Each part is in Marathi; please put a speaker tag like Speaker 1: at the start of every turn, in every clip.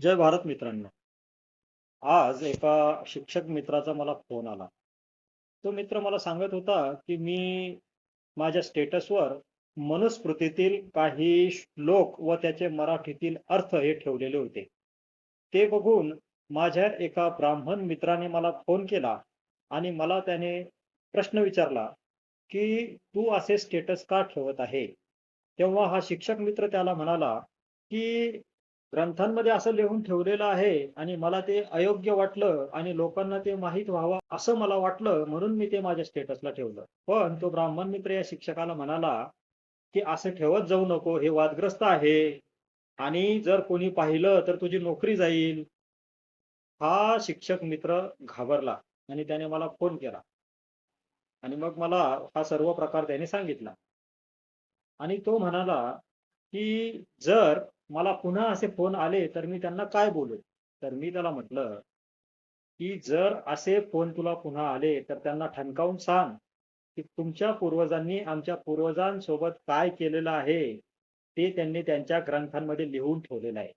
Speaker 1: जय भारत मित्रांनो. आज एका शिक्षक मित्राचा मला फोन आला. तो मित्र मला सांगत होता की मी माझ्या स्टेटसवर मनुस्मृतीतील काही श्लोक व त्याचे मराठीतील अर्थ हे ठेवलेले होते. ते बघून माझ्या एका ब्राह्मण मित्राने मला फोन केला आणि मला त्याने प्रश्न विचारला की तू असे स्टेटस का ठेवत आहे? तेव्हा हा शिक्षक मित्र त्याला म्हणाला की ग्रंथांमध्ये असं लिहून ठेवलेलं आहे आणि मला ते अयोग्य वाटलं आणि लोकांना ते माहीत व्हावं असं मला वाटलं म्हणून मी ते माझ्या स्टेटसला ठेवलं. पण तो ब्राह्मण मित्र या शिक्षकाला म्हणाला की असं ठेवत जाऊ नको हे वादग्रस्त आहे आणि जर कोणी पाहिलं तर तुझी नोकरी जाईल. हा शिक्षक मित्र घाबरला आणि त्याने मला फोन केला. आणि मग मला हा सर्व प्रकार त्याने सांगितला. आणि तो म्हणाला की जर मला पुन्हा असे फोन आले तर मी त्यांना काय बोलू? तर मी त्याला म्हटलं की जर असे फोन तुला पुन्हा आले तर त्यांना ठणकावून सांग की तुमच्या पूर्वजांनी आमच्या पूर्वजांसोबत काय केलेलं आहे ते त्यांनी त्यांच्या ग्रंथांमध्ये लिहून ठेवलेलं आहे.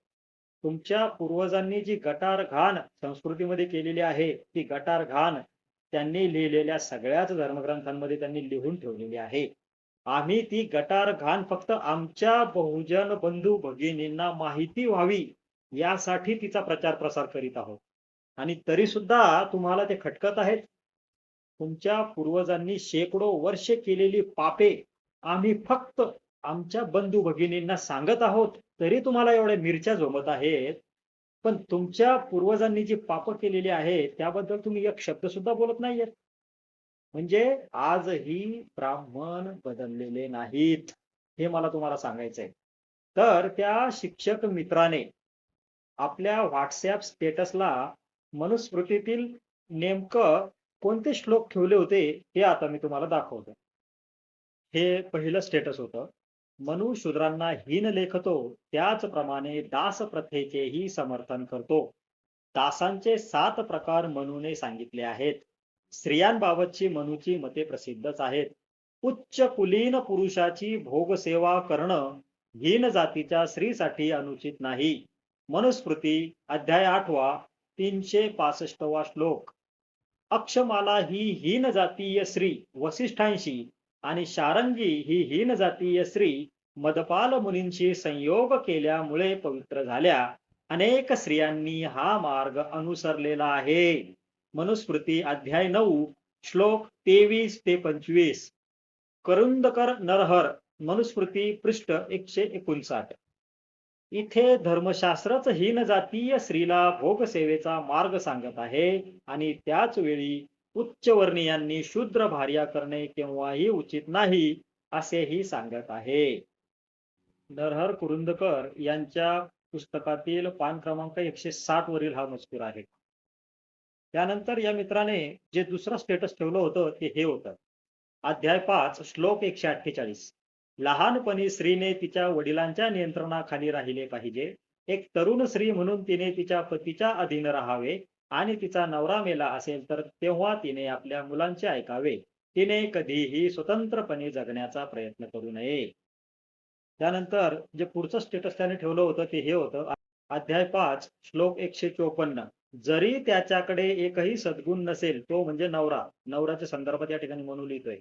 Speaker 1: तुमच्या पूर्वजांनी जी गटार घाण संस्कृतीमध्ये केलेली आहे ती गटार घाण त्यांनी लिहिलेल्या सगळ्याच धर्मग्रंथांमध्ये त्यांनी लिहून ठेवलेली आहे. आम्ही ती गटार घाण फक्त आमच्या बहुजन बंधू भगिनींना माहिती व्हावी यासाठी तिचा प्रचार प्रसार करीत आहोत. आणि तरी सुद्धा तुम्हाला ते खटकत आहेत. तुमच्या पूर्वजांनी शेकडो वर्षे केलेली पापे आम्ही फक्त आमच्या बंधू भगिनींना सांगत आहोत तरी तुम्हाला एवढ्या मिरच्या झोमत आहेत. पण तुमच्या पूर्वजांनी जी पाप केलेली आहेत त्याबद्दल तुम्ही एक शब्द सुद्धा बोलत नाहीयेत. म्हणजे आजही ब्राह्मण बदललेले नाहीत हे मला तुम्हाला सांगायचंय. तर त्या शिक्षक मित्राने आपल्या व्हॉट्सॲप स्टेटसला मनुस्मृतीतील नेमकं कोणते श्लोक ठेवले होते हे आता मी तुम्हाला दाखवतो. हे पहिलं स्टेटस होतं. मनु शूद्रांना हीन लेखतो त्याचप्रमाणे दास प्रथेचेही समर्थन करतो. दासांचे सात प्रकार मनूने सांगितले आहेत. स्त्रियांबाबतची मनुची मते प्रसिद्धच आहेत. उच्च कुलीन पुरुषाची भोगसेवा करणं हीन जातीच्या स्त्रीसाठी अनुचित नाही. मनुस्मृती अध्याय आठवा तीनशे पासष्टवा श्लोक. अक्षमाला ही हीन जातीय स्त्री वसिष्ठांशी आणि शारंगी ही हीन जातीय स्त्री मदपाल मुनींशी संयोग केल्यामुळे पवित्र झाल्या. अनेक स्त्रियांनी हा मार्ग अनुसरलेला आहे. मनुस्मृती अध्याय नऊ श्लोक तेवीस ते पंचवीस. करुंदकर नरहर मनुस्मृती पृष्ठ एकशे एकोणसाठ. इथे धर्मशास्त्रच हीन जातीय स्त्रीला भोगसेवेचा मार्ग सांगत आहे आणि त्याच वेळी उच्चवर्णीयांनी शूद्र भार्या करणे केव्हाही उचित नाही असेही सांगत आहे. नरहर कुरुंदकर यांच्या पुस्तकातील पान क्रमांक एकशे साठ वरील हा मजकूर आहे. त्यानंतर या मित्राने जे दुसरं स्टेटस ठेवलं होतं ते हे होतं. अध्याय पाच श्लोक एकशे अठ्ठेचाळीस. लहानपणी स्त्रीने तिच्या वडिलांच्या नियंत्रणाखाली राहिले पाहिजे. एक तरुण स्त्री म्हणून तिने तिच्या पतीच्या अधीन राहावे आणि तिचा नवरा मेला असेल तर तेव्हा तिने आपल्या मुलांचे ऐकावे. तिने कधीही स्वतंत्रपणे जगण्याचा प्रयत्न करू नये. त्यानंतर जे पुढचं स्टेटस त्याने ठेवलं होतं ते हे होतं. अध्याय पाच श्लोक एकशे चोपन्न. जरी त्याच्याकडे एकही सद्गुण नसेल तो म्हणजे नवरा. नवऱ्याच्या संदर्भात या ठिकाणी म्हणून लिहितोय.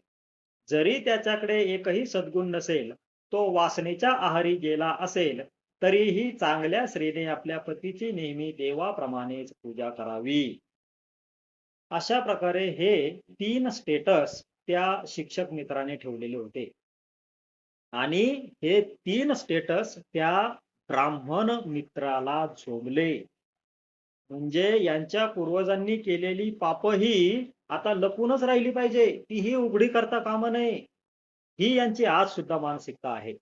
Speaker 1: जरी त्याच्याकडे एकही सद्गुण नसेल तो वासनेच्या आहारी गेला असेल तरीही चांगल्या स्त्रीने आपल्या पतीची नेहमी देवाप्रमाणेच पूजा करावी. अशा प्रकारे हे तीन स्टेटस त्या शिक्षक मित्राने ठेवलेले होते. आणि हे तीन स्टेटस त्या ब्राह्मण मित्राला झोमले म्हणजे यांच्या पूर्वजांनी केलेली पाप ही आता लपूनच राहिली पाहिजे. तीही उघडी करता कामा नये. ही यांची आज सुद्धा मानसिकता आहे.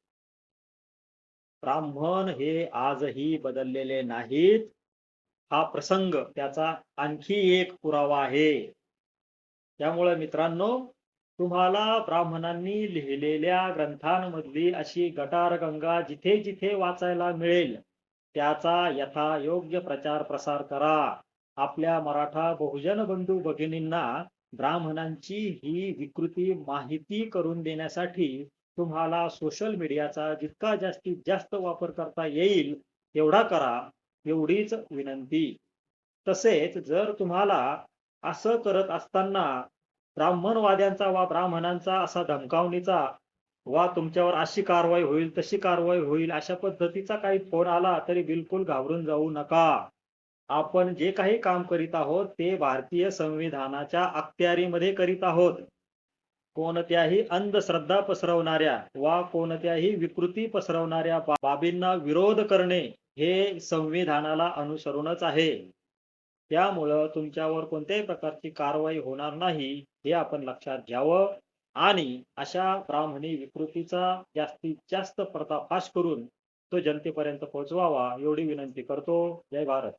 Speaker 1: ब्राह्मण हे आजही बदललेले नाहीत. हा प्रसंग त्याचा आणखी एक पुरावा आहे. त्यामुळे मित्रांनो तुम्हाला ब्राह्मणांनी लिहिलेल्या ग्रंथांमधली अशी गटारगंगा जिथे जिथे वाचायला मिळेल त्याचा यथायोग्य प्रचार प्रसार करा. आपल्या मराठा बहुजन बंधू भगिनींना ब्राह्मणांची ही विकृती माहिती करून देण्यासाठी तुम्हाला सोशल मीडियाचा जितका जास्तीत जास्त वापर करता येईल तेवढा करा एवढीच विनंती. तसेच जर तुम्हाला असं करत असताना ब्राह्मणवाद्यांचा वा ब्राह्मणांचा असा धमकावणीचा वा तुमच्यावर अशी कारवाई होईल तशी कारवाई होईल अशा पद्धतीचा काही फोन आला तरी बिलकुल घाबरून जाऊ नका. आपण जे काही काम करीत आहोत ते भारतीय संविधानाच्या अखत्यारीमध्ये करीत आहोत. कोणत्याही अंधश्रद्धा पसरवणाऱ्या वा कोणत्याही विकृती पसरवणाऱ्या बाबींना विरोध करणे हे संविधानाला अनुसरूनच आहे. त्यामुळं तुमच्यावर कोणत्याही प्रकारची कारवाई होणार नाही हे आपण लक्षात घ्यावं. आणि अशा ब्राह्मणी विकृतीचा जास्तीत जास्त पर्दाफाश करून तो जनतेपर्यंत पोहोचवावा एवढी विनंती करतो. जय भारत.